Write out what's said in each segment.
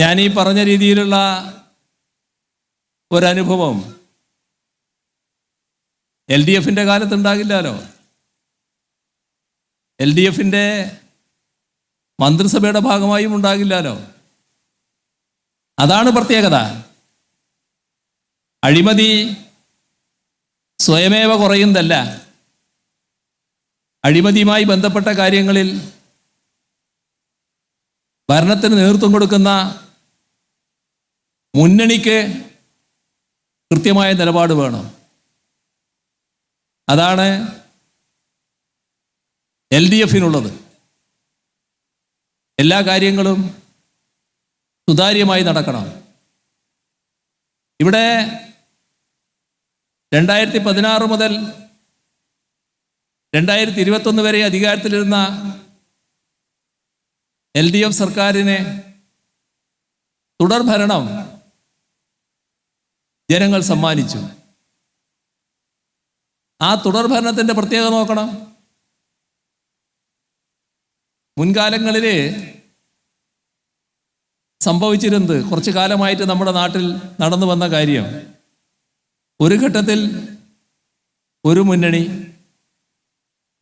ഞാൻ ഈ പറഞ്ഞ രീതിയിലുള്ള ഒരനുഭവം എൽ ഡി എഫിന്റെ കാലത്ത് ഉണ്ടാകില്ലല്ലോ എൽ ഡി എഫിന്റെ മന്ത്രിസഭയുടെ ഭാഗമായും ഉണ്ടാകില്ലല്ലോ. അതാണ് പ്രത്യേകത. അഴിമതി സ്വയമേവ കുറയുന്നതല്ല. അഴിമതിയുമായി ബന്ധപ്പെട്ട കാര്യങ്ങളിൽ ഭരണത്തിന് നേതൃത്വം കൊടുക്കുന്ന മുന്നണിക്ക് കൃത്യമായ നിലപാട് വേണം. അതാണ് എൽ ഡി എഫിനുള്ളത്. എല്ലാ കാര്യങ്ങളും സുതാര്യമായി നടക്കണം. ഇവിടെ രണ്ടായിരത്തി പതിനാറ് മുതൽ രണ്ടായിരത്തി ഇരുപത്തൊന്ന് വരെ അധികാരത്തിലിരുന്ന എൽ ഡി എഫ് സർക്കാരിനെ തുടർ ഭരണം ജനങ്ങൾ സമ്മാനിച്ചു. ആ തുടർ ഭരണത്തിന്റെ പ്രത്യേകത നോക്കണം. മുൻകാലങ്ങളിൽ സംഭവിച്ചിരുന്നത് കുറച്ചു കാലമായിട്ട് നമ്മുടെ നാട്ടിൽ നടന്നു വന്ന കാര്യം. ഒരു ഘട്ടത്തിൽ ഒരു മുന്നണി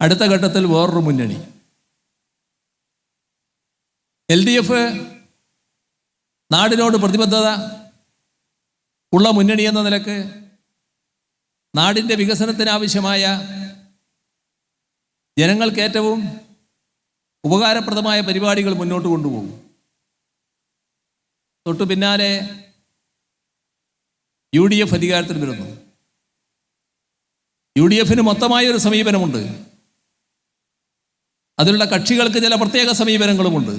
അടുത്ത ഘട്ടത്തിൽ വേറൊരു മുന്നണി. എൽ ഡി എഫ് നാടിനോട് പ്രതിബദ്ധത ഉള്ള മുന്നണി എന്ന നിലയ്ക്ക് നാടിന്റെ വികസനത്തിനാവശ്യമായ ജനങ്ങൾക്ക് ഏറ്റവും ഉപകാരപ്രദമായ പരിപാടികൾ മുന്നോട്ട് കൊണ്ടുപോകും. തൊട്ടു പിന്നാലെ യു ഡി എഫ് അധികാരത്തിൽ വരുന്നു. യു ഡി എഫിന് മൊത്തമായ ഒരു സമീപനമുണ്ട്. അതിലുള്ള കക്ഷികൾക്ക് ചില പ്രത്യേക സമീപനങ്ങളുമുണ്ട്.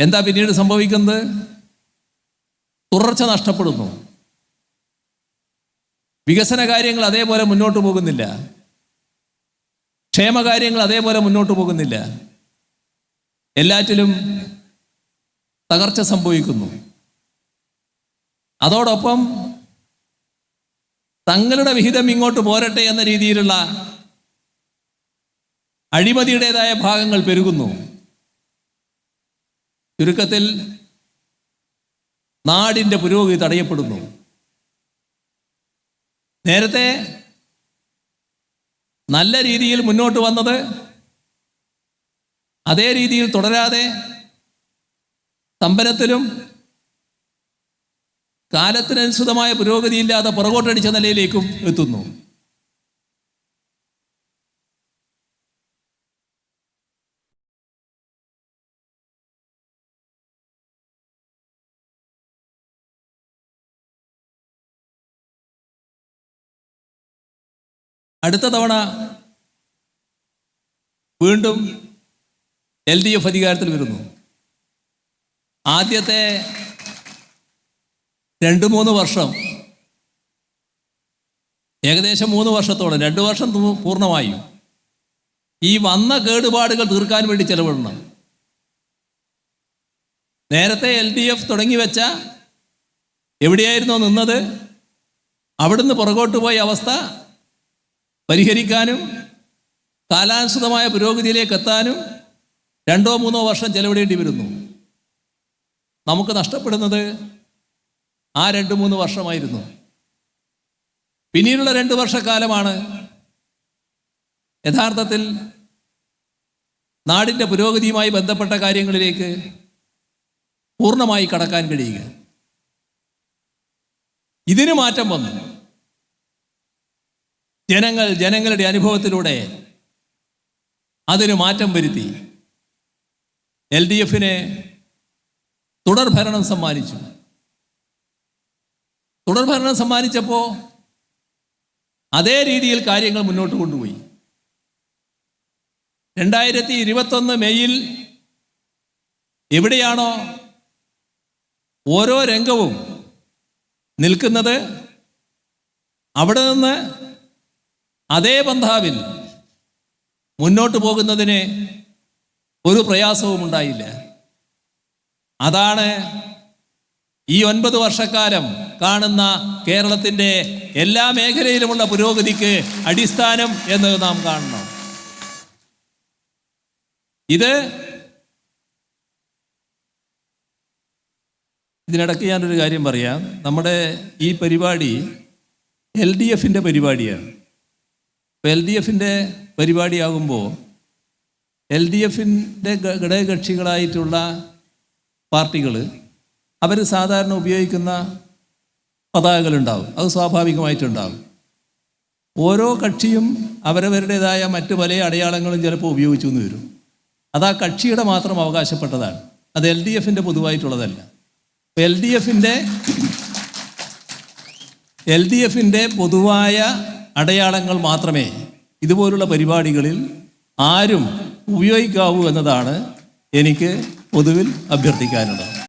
എന്താ പിന്നീട് സംഭവിക്കുന്നത്? തുടർച്ച നഷ്ടപ്പെടുന്നു. വികസന കാര്യങ്ങൾ അതേപോലെ മുന്നോട്ട് പോകുന്നില്ല. ക്ഷേമകാര്യങ്ങൾ അതേപോലെ മുന്നോട്ട് പോകുന്നില്ല. എല്ലാറ്റിലും തകർച്ച സംഭവിക്കുന്നു. അതോടൊപ്പം തങ്ങളുടെ വിഹിതം ഇങ്ങോട്ട് പോരട്ടെ എന്ന രീതിയിലുള്ള അഴിമതിയുടേതായ ഭാഗങ്ങൾ പെരുകുന്നു. ചുരുക്കത്തിൽ നാടിന്റെ പുരോഗതി തടയപ്പെടുന്നു. നേരത്തെ നല്ല രീതിയിൽ മുന്നോട്ട് വന്നത് അതേ രീതിയിൽ തുടരാതെ സമ്പനത്തിലും കാലത്തിനനുസൃതമായ പുരോഗതിയില്ലാതെ പുറകോട്ടടിച്ച നിലയിലേക്കും എത്തുന്നു. അടുത്ത തവണ വീണ്ടും എൽ ഡി എഫ് അധികാരത്തിൽ വരുന്നു. ആദ്യത്തെ രണ്ട് മൂന്ന് വർഷം ഏകദേശം മൂന്ന് വർഷത്തോളം രണ്ട് വർഷം പൂർണമായി ഈ വന്ന കേടുപാടുകൾ തീർക്കാൻ വേണ്ടി ചെലവിടണം. നേരത്തെ എൽ ഡി എഫ് തുടങ്ങി വെച്ച എവിടെയായിരുന്നോ നിന്നത്? അവിടുന്ന് പുറകോട്ട് പോയ അവസ്ഥ പരിഹരിക്കാനും കാലാനുസൃതമായ പുരോഗതിയിലേക്ക് എത്താനും രണ്ടോ മൂന്നോ വർഷം ചെലവിടേണ്ടി വരുന്നു. നമുക്ക് നഷ്ടപ്പെടുന്നത് ആ രണ്ട് മൂന്ന് വർഷമായിരുന്നു. പിന്നീടുള്ള രണ്ട് വർഷക്കാലമാണ് യഥാർത്ഥത്തിൽ നാടിന്റെ പുരോഗതിയുമായി ബന്ധപ്പെട്ട കാര്യങ്ങളിലേക്ക് പൂർണമായി കടക്കാൻ കഴിയുക. ഇതിന് മാറ്റം വന്നു. ജനങ്ങൾ ജനങ്ങളുടെ അനുഭവത്തിലൂടെ അതിന് മാറ്റം വരുത്തി. എൽ ഡി എഫിനെ തുടർഭരണം സമ്മാനിച്ചു. തുടർഭരണം സമ്മാനിച്ചപ്പോൾ അതേ രീതിയിൽ കാര്യങ്ങൾ മുന്നോട്ട് കൊണ്ടുപോയി. രണ്ടായിരത്തി ഇരുപത്തൊന്ന് മെയ്യിൽ എവിടെയാണോ ഓരോ രംഗവും നിൽക്കുന്നത് അവിടെ നിന്ന് അതേ ബന്ധാവിൽ മുന്നോട്ട് പോകുന്നതിന് ഒരു പ്രയാസവും ഉണ്ടായില്ല. അതാണ് ഈ ഒൻപത് വർഷക്കാലം കാണുന്ന കേരളത്തിന്റെ എല്ലാ മേഖലയിലുമുള്ള പുരോഗതിക്ക് അടിസ്ഥാനം എന്ന് നാം കാണണം. ഇത് ഇതിനിടയ്ക്ക് ഞാനൊരു കാര്യം പറയാം. നമ്മുടെ ഈ പരിപാടി എൽ ഡി എഫിന്റെ പരിപാടിയാണ്. ഇപ്പോൾ എൽ ഡി എഫിന്റെ പരിപാടിയാകുമ്പോൾ എൽ ഡി എഫിന്റെ ഘടകകക്ഷികളായിട്ടുള്ള പാർട്ടികൾ അവർ സാധാരണ ഉപയോഗിക്കുന്ന പതാകകളുണ്ടാവും. അത് സ്വാഭാവികമായിട്ടുണ്ടാവും. ഓരോ കക്ഷിയും അവരവരുടേതായ മറ്റു പല അടയാളങ്ങളും ചിലപ്പോൾ ഉപയോഗിച്ചു എന്ന് വരും. അത് ആ കക്ഷിയുടെ മാത്രം അവകാശപ്പെട്ടതാണ്. അത് എൽ ഡി എഫിന്റെ പൊതുവായിട്ടുള്ളതല്ല. എൽ ഡി എഫിന്റെ എൽ ഡി എഫിന്റെ പൊതുവായ അടയാളങ്ങൾ മാത്രമേ ഇതുപോലുള്ള പരിപാടികളിൽ ആരും ഉപയോഗിക്കാവൂ എന്നതാണ് എനിക്ക് പൊതുവിൽ അഭ്യർത്ഥിക്കാനുള്ളത്.